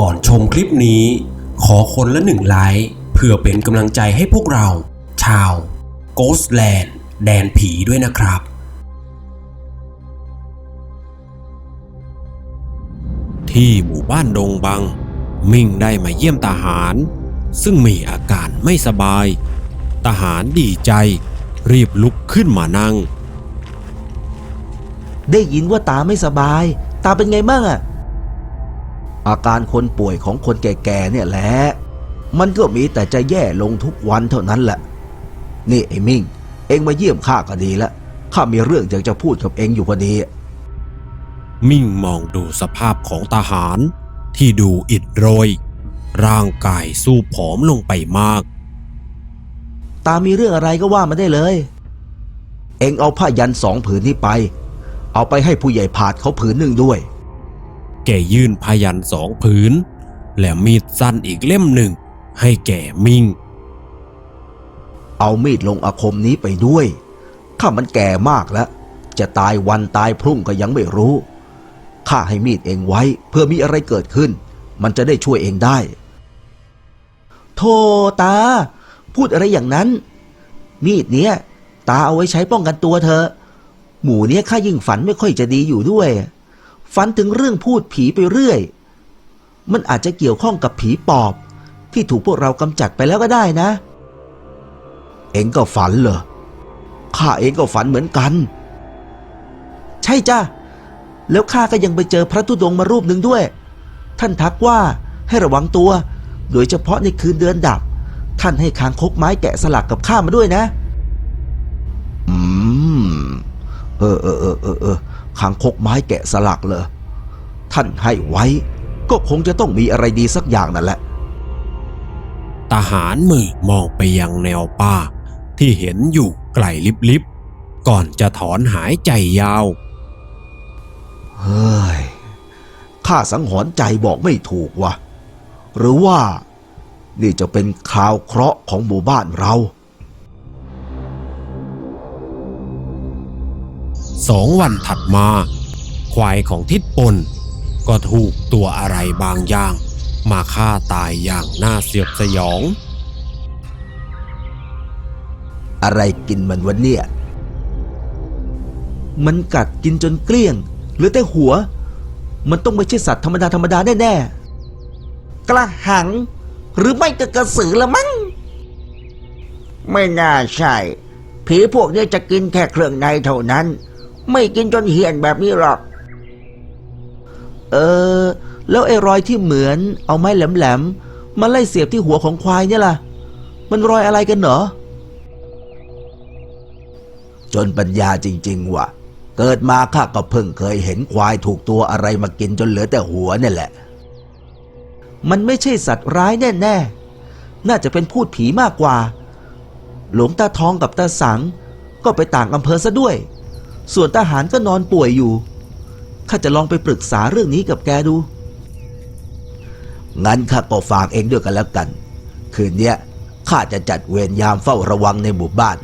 ก่อนชมคลิปนี้ ขอคนละหนึ่งไลค์เพื่อเป็นกำลังใจให้พวกเรา ชาว Ghostland แดนผีด้วยนะครับ ที่หมู่บ้านดงบัง มิ่งได้มาเยี่ยมทหาร ซึ่งมีอาการไม่สบาย ทหารดีใจ รีบลุกขึ้นมานั่ง ได้ยินว่าตาไม่สบาย ตาเป็นไงบ้างอะ อาการคนป่วยของคนแก่ๆเนี่ยแหละ มันก็มีแต่จะแย่ลงทุกวันเท่านั้นแหละ นี่ไอ้มิ่ง เอ็งมาเยี่ยมข้าก็ดีแล้วข้ามีเรื่องอยากจะพูดกับเอ็งอยู่พอดี มิ่งมองดูสภาพของทหารที่ดูอิดโรย ร่างกายสู้ผอมลงไปมาก ตามีเรื่องอะไรก็ว่ามาได้เลย เอ็งเอาผ้ายันสองผืนนี้ไป เอาไปให้ผู้ใหญ่ผาดเขาผืนหนึ่งด้วย แกยื่นพยันสองผืน และมีดสั้นอีกเล่มหนึ่ง ให้แก่มิ่งเอามีดลงอาคมนี้ไปด้วย ข้ามันแก่มากแล้ว จะตายวันตายพรุ่งก็ยังไม่รู้ ข้าให้มีดเองไว้เพื่อมีอะไรเกิดขึ้น มันจะได้ช่วยเองได้โธ่ตา พูดอะไรอย่างนั้น มีดเนี้ย ตาเอาไว้ใช้ป้องกันตัวเธอ หมู่เนี้ยข้ายิ่งฝันไม่ค่อยจะดีอยู่ด้วย ฝันถึงเรื่องพูดผีไปเรื่อย มันอาจจะเกี่ยวข้องกับผีปอบ ที่ถูกพวกเรากำจัดไปแล้วก็ได้นะ เองก็ฝันเหรอข้าเองก็ฝันเหมือนกัน ใช่จ้ะแล้วข้าก็ยังไปเจอพระธุดงมารูปหนึ่งด้วย ท่านทักว่าให้ระวังตัว โดยเฉพาะในคืนเดือนดับ ท่านให้คางคกไม้แกะสลักกับข้ามาด้วยนะ อืม เออเออเออเออเออ คางคกไม้แกะสลักเลยท่านให้ไว้ ก็คงจะต้องมีอะไรดีสักอย่างนั่นแหละ ทหารมือมองไปยังแนวป่า ที่เห็นอยู่ไกลลิบๆ ก่อนจะถอนหายใจยาว เฮ้ย ข้าสังหรณ์ใจบอกไม่ถูกวะหรือว่า นี่จะเป็นคราวเคราะห์ของหมู่บ้านเรา สองวันถัดมา ควายของทิดปน ก็ถูกตัวอะไรบางอย่าง มาฆ่าตายอย่างน่าเสียดสยอง อะไรกินมันวันเนี่ย มันกัดกินจนเกลี้ยงเหลือแต่หัว มันต้องไม่ใช่สัตว์ธรรมดาธรรมดาแน่ๆ กระหัง หรือไม่ก็กระสือละมั้ง ไม่น่าใช่ ผีพวกนี้จะกินแค่เครื่องในเท่านั้น ไม่กินจนเหี่ยนแบบนี้หรอก เออ แล้วไอ้รอยที่เหมือนเอาไม้แหลมๆมาไล่เสียบที่หัวของควายเนี่ยล่ะ มันรอยอะไรกันเหรอ จนปัญญาจริง ๆ ว่ะ เกิดมาข้าก็เพิ่งเคยเห็นควายถูกตัวอะไรมากินจนเหลือแต่หัวเนี่ยแหละ มันไม่ใช่สัตว์ร้ายแน่ๆ น่าจะเป็นพูดผีมากกว่า หลวงตาทองกับตาสังก็ไปต่างอำเภอซะด้วย ส่วนทหารก็นอนป่วยอยู่ ข้าจะลองไปปรึกษาเรื่องนี้กับแกดู งั้นข้าก็ฝากเองด้วยกันแล้วกัน คืนเนี้ยข้าจะจัดเวรยามเฝ้าระวังในหมู่บ้าน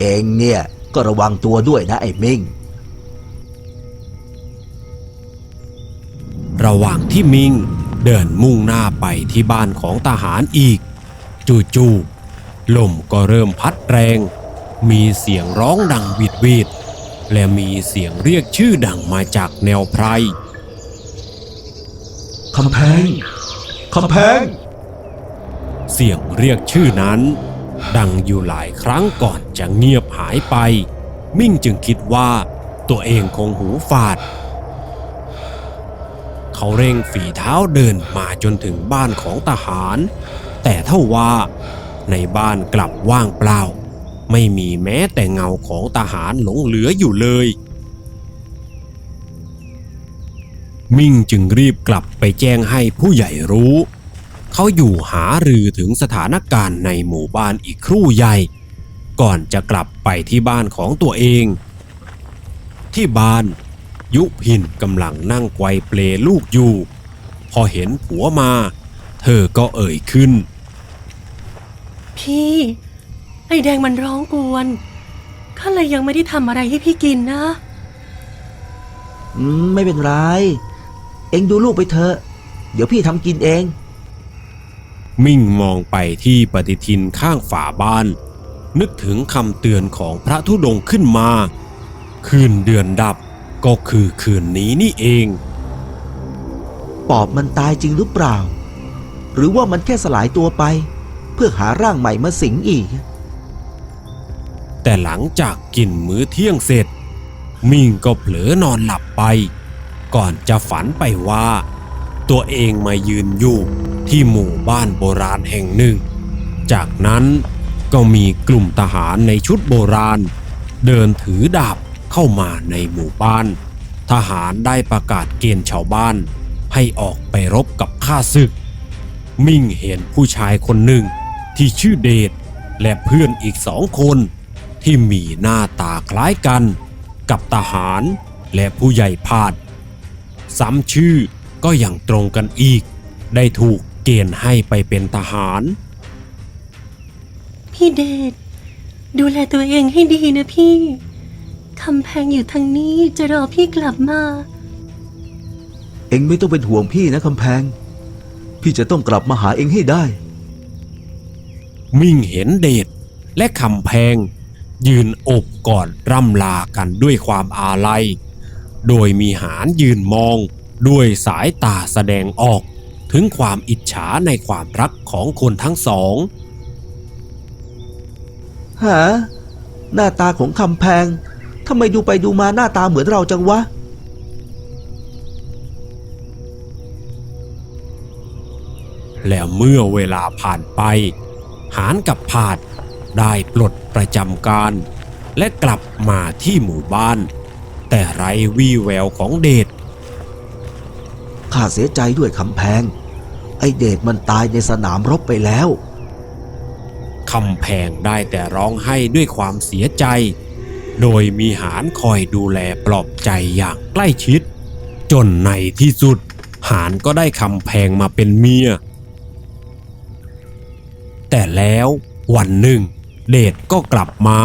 เองเนี่ยก็ระวังตัวด้วยนะไอ้มิงระหว่างที่มิงเดินมุ่งหน้าไปที่บ้านของทหารอีก จู่ๆลมก็เริ่มพัดแรง มีเสียงร้องดังวิดวิด และมีเสียงเรียกชื่อดังมาจากแนวไพรคำแพงคำแพง เสียงเรียกชื่อนั้น ดังอยู่หลายครั้งก่อนจะเงียบหายไป มิ่งจึงคิดว่าตัวเองคงหูฝาด เขาเร่งฝีเท้าเดินมาจนถึงบ้านของทหาร แต่เท่าว่าในบ้านกลับว่างเปล่า ไม่มีแม้แต่เงาของทหารหลงเหลืออยู่เลย มิ่งจึงรีบกลับไปแจ้งให้ผู้ใหญ่รู้ เขาอยู่หารือถึงสถานการณ์ในหมู่บ้านอีกครู่ใหญ่ ก่อนจะกลับไปที่บ้านของตัวเอง ที่บ้าน ยุพินกำลังนั่งไกวเปลลูกอยู่ พอเห็นผัวมา เธอก็เอ่ยขึ้น พี่ ไอแดงมันร้องกวนข้าเลยยังไม่ได้ทำอะไรให้พี่กินนะอืมไม่เป็นไร เอ็งดูลูกไปเถอะ เดี๋ยวพี่ทำกินเอง มิ่งมองไปที่ปฏิทินข้างฝาบ้าน นึกถึงคำเตือนของพระธุดงค์ขึ้นมา คืนเดือนดับก็คือคืนนี้นี่เอง ปอบมันตายจริงหรือเปล่า หรือว่ามันแค่สลายตัวไป เพื่อหาร่างใหม่มาสิงอีก แต่หลังจากกินมื้อเที่ยงเสร็จ มิ่งก็เผลอนอนหลับไป ก่อนจะฝันไปว่า ตัวเองมายืนอยู่ที่หมู่บ้านโบราณแห่งหนึ่ง จากนั้นก็มีกลุ่มทหารในชุดโบราณ เดินถือดาบเข้ามาในหมู่บ้าน ทหารได้ประกาศเกณฑ์ชาวบ้าน ให้ออกไปรบกับข้าศึก มิ่งเห็นผู้ชายคนหนึ่งที่ชื่อเดชและเพื่อนอีกสองคน ที่มีหน้าตาคล้ายกัน กับทหารและผู้ใหญ่พาด ซ้ำชื่อก็ยังตรงกันอีก ได้ถูกเกณฑ์ให้ไปเป็นทหาร พี่เดชดูแลตัวเองให้ดีนะพี่คำแพงอยู่ทางนี้จะรอพี่กลับมา เองไม่ต้องเป็นห่วงพี่นะคำแพง พี่จะต้องกลับมาหาเองให้ได้ มิ่งเห็นเดชและคำแพง ยืนโอบกอดร่ำลากันด้วยความอาลัย โดยมีหารยืนมองด้วยสายตาแสดงออกถึงความอิจฉาในความรักของคนทั้งสองหาหน้าตาของคำแพงทำไมดูไปดูมาหน้าตาเหมือนเราจังวะ แล้วเมื่อเวลาผ่านไป หารกับผาดได้ปลด ประจำการ และกลับมาที่หมู่บ้าน แต่ไร้วี่แววของเดชข้าเสียใจด้วยคำแพง ไอเดชมันตายในสนามรบไปแล้วคำแพงได้แต่ร้องไห้ด้วยความเสียใจ โดยมีหารคอยดูแลปลอบใจอย่างใกล้ชิด จนในที่สุด หารก็ได้คำแพงมาเป็นเมีย แต่แล้ววันหนึ่ง เดชก็กลับมา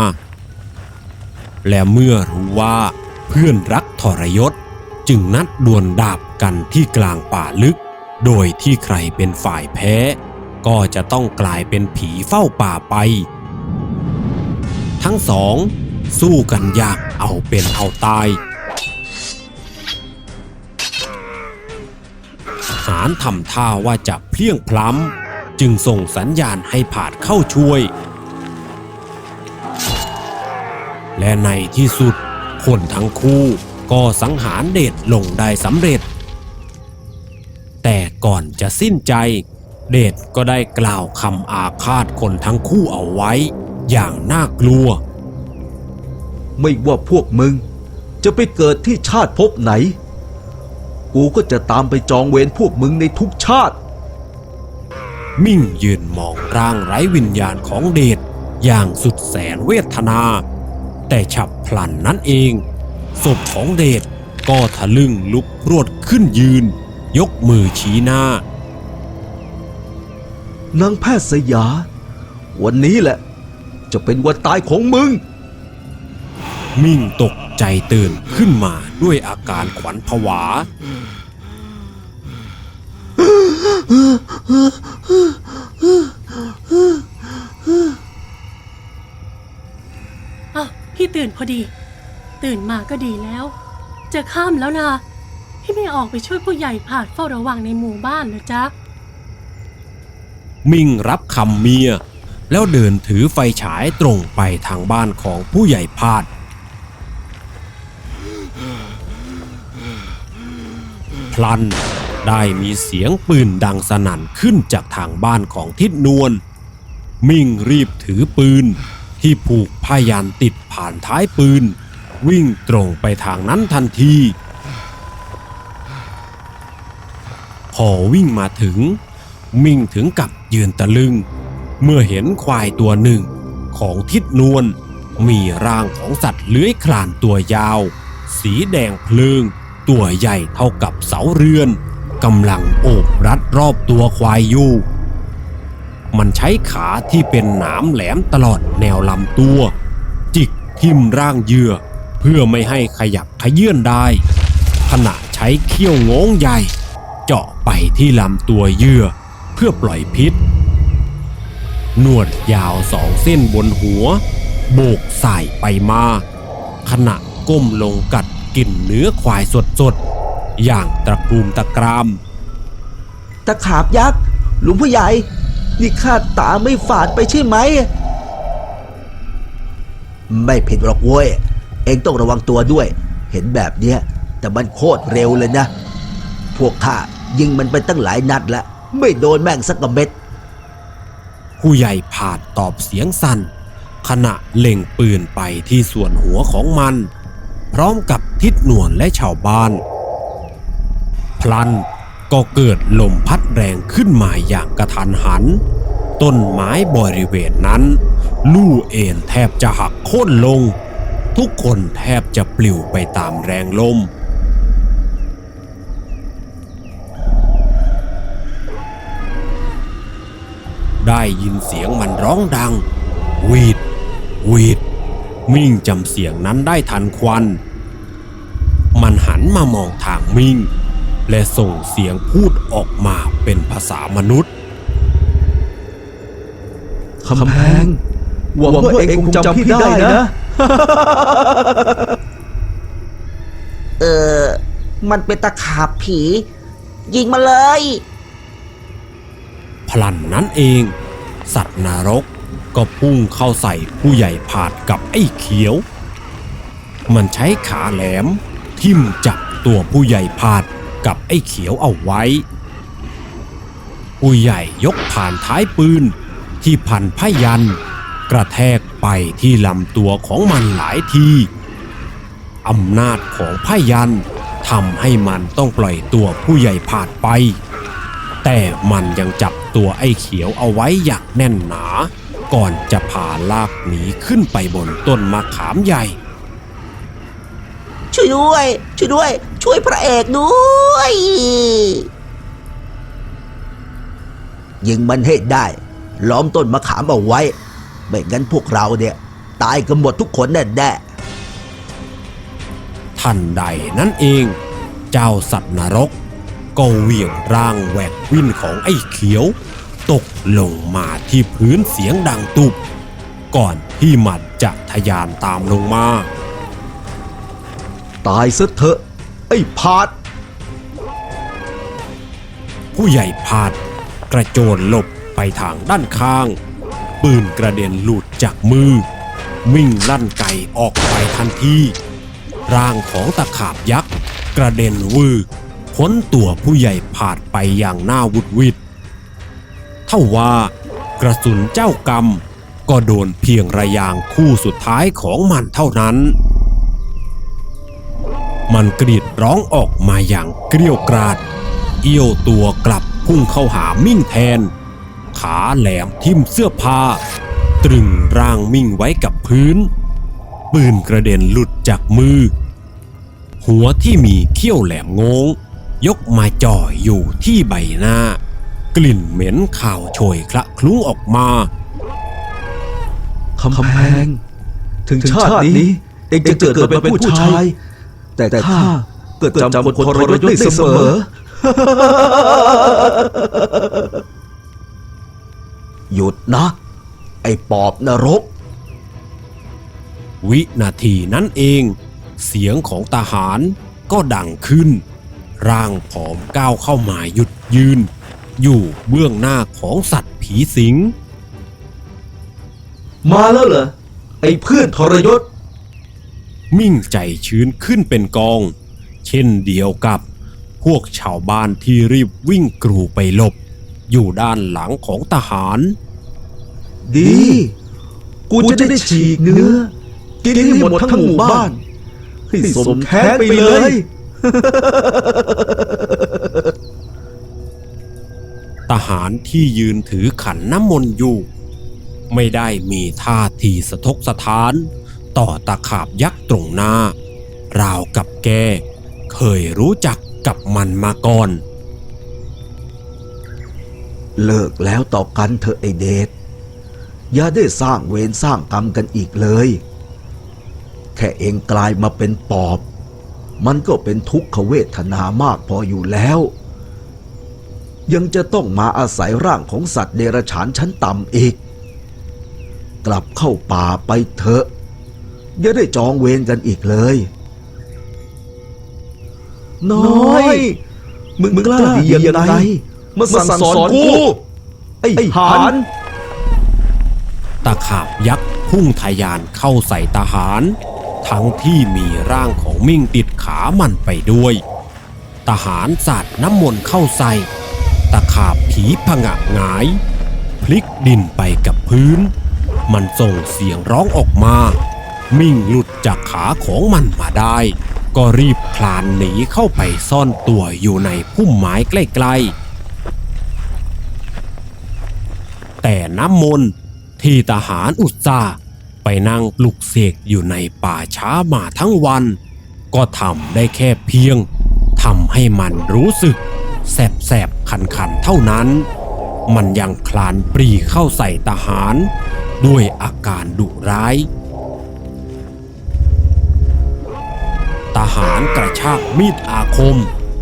และเมื่อรู้ว่าเพื่อนรักทรยศจึงนัดดวลดาบกันที่กลางป่าลึก โดยที่ใครเป็นฝ่ายแพ้ ก็จะต้องกลายเป็นผีเฝ้าป่าไป ทั้งสอง สู้กันอยางเอาเป็นเอาตาย หารทำท่าว่าจะเพลียงพล้ำจึงส่งสัญญาณให้ผาดเข้าช่วย และในที่สุด คนทั้งคู่ก็สังหารเดชลงได้สำเร็จ แต่ก่อนจะสิ้นใจ เดชก็ได้กล่าวคำอาฆาตคนทั้งคู่เอาไว้ อย่างน่ากลัว ไม่ว่าพวกมึง จะไปเกิดที่ชาติภพไหน กูก็จะตามไปจองเวรพวกมึงในทุกชาติ มิ่งยืนมองร่างไร้วิญญาณของเดชอย่างสุดแสนเวทนา แต่ฉับพลันนั้นเอง ศพของเดชก็ทะลึ่งลุกพรวดขึ้นยืน ยกมือชี้หน้า นางแพทย์สยา วันนี้แหละ จะเป็นวันตายของมึง มิ่งตกใจตื่นขึ้นมาด้วยอาการขวัญผวา ตื่นพอดี ตื่นมาก็ดีแล้ว จะข้ามแล้วนะพี่ไม่ออกไปช่วยผู้ใหญ่ผาดเฝ้าระวังในหมู่บ้านเหรอจ๊ะ มิ่งรับคำเมีย แล้วเดินถือไฟฉายตรงไปทางบ้านของผู้ใหญ่พาดพลันได้มีเสียงปืนดังสนั่นขึ้นจากทางบ้านของทิดนวล มิ่งรีบถือปืน ที่ผูกพยันติดผ่านท้ายปืน วิ่งตรงไปทางนั้นทันทีพอวิ่งมาถึง มิ่งถึงกับยืนตะลึง เมื่อเห็นควายตัวหนึ่งของทิดนวลมีร่างของสัตว์เลื้อยคลานตัวยาว สีแดงเพลิง ตัวใหญ่เท่ากับเสาเรือนกำลังโอบรัดรอบตัวควายอยู่ มันใช้ขาที่เป็นหนามแหลมตลอดแนวลำตัว จิกทิ่มร่างเหยื่อ เพื่อไม่ให้ขยับขยื่นได้ ขณะใช้เขี้ยวงงใหญ่ เจาะไปที่ลำตัวเหยื่อ เพื่อปล่อยพิษหนวดยาวสองเส้นบนหัว โบกสายไปมา ขณะก้มลงกัดกินเนื้อควายสดๆ อย่างตะกรุมตะกราม ตะขาบยักษ์หลวงผู้ใหญ่ นี่ข้าตาไม่ฝาดไปใช่ไหม ไม่ผิดหรอกเว้ย เองต้องระวังตัวด้วย เห็นแบบเนี้ย แต่มันโคตรเร็วเลยนะ พวกข้ายิงมันไปตั้งหลายนัดแล้ว ไม่โดนแม่งสักกระเม็ด ผู้ใหญ่ผาดตอบเสียงสั่น ขณะเล็งปืนไปที่ส่วนหัวของมัน พร้อมกับทิดหนวลและชาวบ้าน พลัน ก็เกิดลมพัดแรงขึ้นมาอย่างกระทันหัน ต้นไม้บริเวณนั้น ลู่เอ็นแทบจะหักโค่นลง ทุกคนแทบจะปลิวไปตามแรงลมได้ยินเสียงมันร้องดัง วีด วีด มิ่งจำเสียงนั้นได้ทันควัน มันหันมามองทางมิ่ง และส่งเสียงพูดออกมาเป็นภาษามนุษย์คำแพงหวังว่าเองคงจำพี่ได้นะ เออ มันเป็นตะขาบผี ยิงมาเลย พลันนั้นเอง สัตว์นรกก็พุ่งเข้าใส่ผู้ใหญ่ผาดกับไอ้เขียว มันใช้ขาแหลม ทิ่มจับตัวผู้ใหญ่ผาด กับไอ้เขียวเอาไว้ผู้ใหญ่ยกผ่านท้ายปืน ที่พันพยัน กระแทกไปที่ลำตัวของมันหลายทีอำนาจของพยันทำให้มันต้องปล่อยตัวผู้ใหญ่ผ่าดไป แต่มันยังจับตัวไอ้เขียวเอาไว้อย่างแน่นหนา ก่อนจะพาลากหนีขึ้นไปบนต้นมะขามใหญ่ ช่วยด้วย ช่วยด้วย ช่วยพระเอกด้วย ยิงมันให้ได้ ล้อมต้นมะขามเอาไว้ ไม่งั้นพวกเราเนี่ย ตายกันหมดทุกคนแน่แน่ทันใดนั้นเอง เจ้าสัตว์นรก ก็เหวี่ยงร่างแหวกวิ่นของไอ้เขียว ตกลงมาที่พื้นเสียงดังตุบ ก่อนที่มันจะทะยานตามลงมา ตายซะเถอะ ไอ้พาด ผู้ใหญ่พาด กระโจนหลบไปทางด้านข้าง ปืนกระเด็นหลุดจากมือวิ่งลั่นไกออกไปทันทีร่างของตะขาบยักษ์กระเด็นวือพ้นตัวผู้ใหญ่ผาดไปอย่างน่าวุดวิดเท่าว่ากระสุนเจ้ากรรม ก็โดนเพียงระยางคู่สุดท้ายของมันเท่านั้น มันกรีดร้องออกมาอย่างเกรี้ยวกราด เอี้ยวตัวกลับพุ่งเข้าหามิ่งแทน ขาแหลมทิ่มเสื้อผ้า ตรึงร่างมิ่งไว้กับพื้น ปืนกระเด็นหลุดจากมือ หัวที่มีเขี้ยวแหลมงง ยกมาจ่ออยู่ที่ใบหน้า กลิ่นเหม็นข่าวโชยคละคลุ้งออกมาคำแพง ถึงชาตินี้ เองจะเกิดมาเป็นผู้ชาย แต่ข้าเกิดจำคนทรยศได้เสมอ หยุดนะ ไอ้ปอบนรก วินาทีนั้นเอง เสียงของทหารก็ดังขึ้น ร่างผอมก้าวเข้ามาหยุดยืน อยู่เบื้องหน้าของสัตว์ผีสิง มาแล้วเหรอ ไอ้เพื่อนทรยศ มิ่งใจชื้นขึ้นเป็นกอง เช่นเดียวกับ พวกชาวบ้านที่รีบวิ่งกรูไปหลบ อยู่ด้านหลังของทหาร ดี กูจะได้ฉีกเนื้อ กินให้หมดทั้งหมู่บ้าน ให้สมแค้นไปเลย ทหารที่ยืนถือขันน้ำมนต์อยู่ ไม่ได้มีท่าทีสะทกสะท้าน ต่อตะขาบยักษ์ตรงหน้า ราวกับแก เคยรู้จักกับมันมาก่อน เลิกแล้วต่อกันเถอะไอเดชอย่าได้สร้างเวรสร้างกรรมกันอีกเลย แค่เองกลายมาเป็นปอบ มันก็เป็นทุกขเวทนามากพออยู่แล้ว ยังจะต้องมาอาศัยร่างของสัตว์เดรัจฉานชั้นต่ำอีก กลับเข้าป่าไปเถอะ อย่าได้จองเวรกันอีกเลย น้อย มึงกล้าดียังไงมาสั่งสอนกู ไอ้หานตะขาบยักษ์พุ่งทะยานเข้าใส่ทหาร ทั้งที่มีร่างของมิ่งติดขามันไปด้วย ทหารสาดน้ำมนต์เข้าใส่ตะขาบผีผงะหงาย พลิกดินไปกับพื้น มันส่งเสียงร้องออกมา มิ่งหลุดจากขาของมันมาได้ ก็รีบคลานหนีเข้าไปซ่อนตัวอยู่ในพุ่มไม้ใกล้ๆ แต่น้ำมนต์ที่ทหารอุตสาห์ไปนั่งปลุกเสกอยู่ในป่าช้ามาทั้งวัน ก็ทำได้แค่เพียงทำให้มันรู้สึก แสบๆ คันๆ เท่านั้น มันยังคลานปรีเข้าใส่ทหาร ด้วยอาการดุร้าย ทหารกระชากมีดอาคม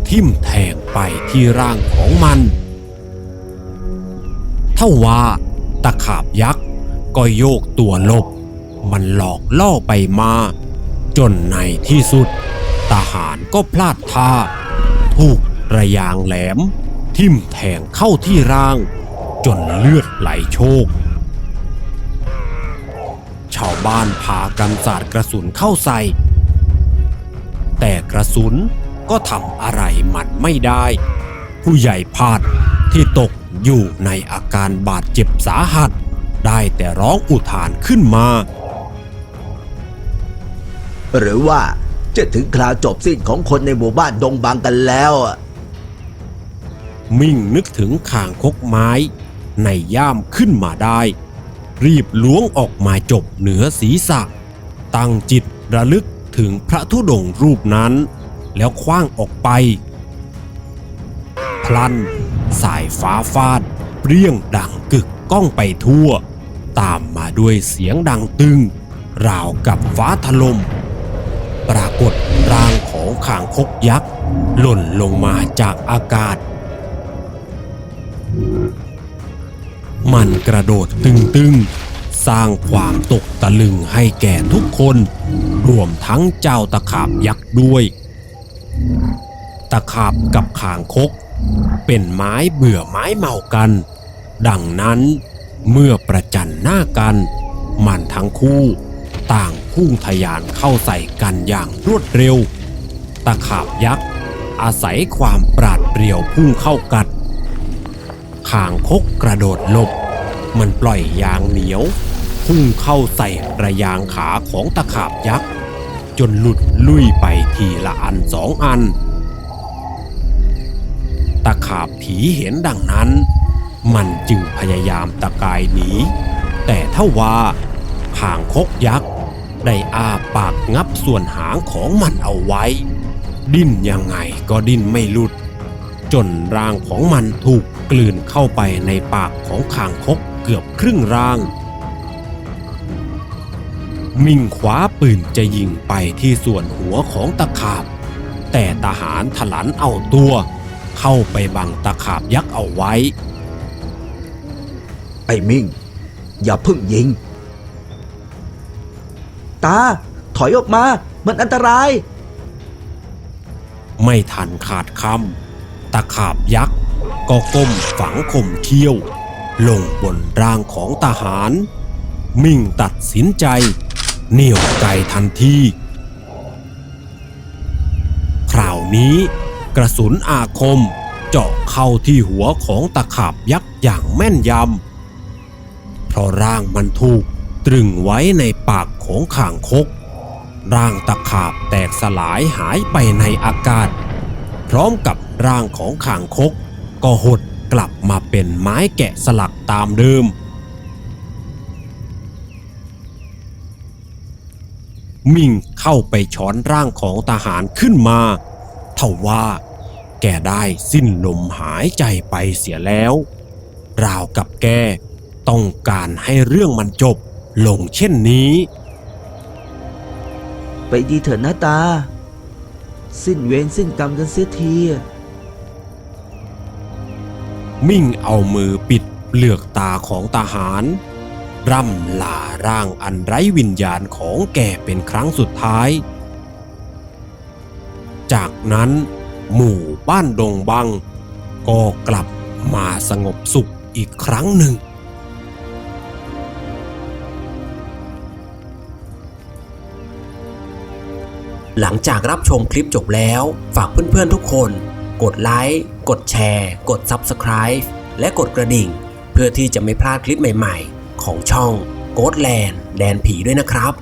ทิ่มแทงไปที่ร่างของมัน เท่าว่าตะขาบยักษ์ก็โยกตัวลบ มันหลอกล่อไปมา จนในที่สุดทหารก็พลาดท่า ถูกระยางแหลม ทิ่มแทงเข้าที่ร่าง จนเลือดไหลโชกชาวบ้านพากันสาดกระสุนเข้าใส่ แต่กระสุนก็ทำอะไรมันไม่ได้ ผู้ใหญ่พาดที่ตกอยู่ในอาการบาดเจ็บสาหัส ได้แต่ร้องอุทานขึ้นมา หรือว่าจะถึงคราวจบสิ้นของคนในหมู่บ้านดงบางกันแล้วอะมิ่งนึกถึงข่างคกไม้ ในย่ามขึ้นมาได้ รีบล้วงออกมาจบเหนือศีรษะ ตั้งจิตระลึก ถึงพระธุดงค์รูปนั้น แล้วคว้างออกไป พลัน สายฟ้าฟาดเปรี้ยงดังกึกก้องไปทั่ว ตามมาด้วยเสียงดังตึง ราวกับฟ้าถลม่มปรากฏร่างของข่างคกยักษ์ หล่นลงมาจากอากาศ มันกระโดดตึงๆ สร้างความตกตะลึงให้แก่ทุกคน รวมทั้งเจ้าตะขาบยักษ์ด้วย ตะขาบกับขางคก เป็นไม้เบื่อไม้เมากัน ดังนั้นเมื่อประจันหน้ากัน มันทั้งคู่ต่างพุ่งทะยานเข้าใส่กันอย่างรวดเร็ว ตะขาบยักษ์อาศัยความปราดเปรียวพุ่งเข้ากัดขางคกกระโดดหลบ มันปล่อยยางเหนียว พุ่งเข้าใส่ระยางขาของตะขาบยักษ์ จนหลุดลุยไปทีละอันสองอัน ตะขาบผีเห็นดังนั้น มันจึงพยายามตะกายหนี แต่ถ้าว่าหางคกยักษ์ได้อาปากงับส่วนหางของมันเอาไว้ ดิ้นยังไงก็ดิ้นไม่หลุด จนร่างของมันถูกกลืนเข้าไปในปากของคางคกเกือบครึ่งร่าง มิ่งคว้าปืนจะยิงไปที่ส่วนหัวของตะขาบ แต่ทหารถลันเอาตัว เข้าไปบังตะขาบยักษ์เอาไว้ ไอ้มิ่ง อย่าเพึ่งยิง ตา ถอยออกมา มันอันตราย ไม่ทันขาดคำตะขาบยักษ์ก็ก้มฝังคมเขี้ยว ลงบนร่างของทหาร มิ่งตัดสินใจ เหนี่ยวไกทันทีคราวนี้กระสุนอาคมเจาะเข้าที่หัวของตะขาบยักษ์อย่างแม่นยำ เพราะร่างมันถูกตรึงไว้ในปากของข่างคก ร่างตะขาบแตกสลายหายไปในอากาศ พร้อมกับร่างของข่างคก ก็หดกลับมาเป็นไม้แกะสลักตามเดิม มิ่งเข้าไปช้อนร่างของทหารขึ้นมาเท่าว่าแกได้สิ้นลมหายใจไปเสียแล้ว ราวกับแกต้องการให้เรื่องมันจบลงเช่นนี้ ไปดีเถิดนะตา สิ้นเวรสิ้นกรรมกันเสียที มิ่งเอามือปิดเปลือกตาของทหาร ร่ำลาร่างอันไร้วิญญาณของแกเป็นครั้งสุดท้าย จากนั้นหมู่บ้านดงบัง ก็กลับมาสงบสุขอีกครั้งหนึ่ง หลังจากรับชมคลิปจบแล้ว ฝากเพื่อนๆทุกคน กดไลค์ กดแชร์ กด Subscribe และกดกระดิ่ง เพื่อที่จะไม่พลาดคลิปใหม่ๆ ของช่องโกดแลนด์แดนผีด้วยนะครับ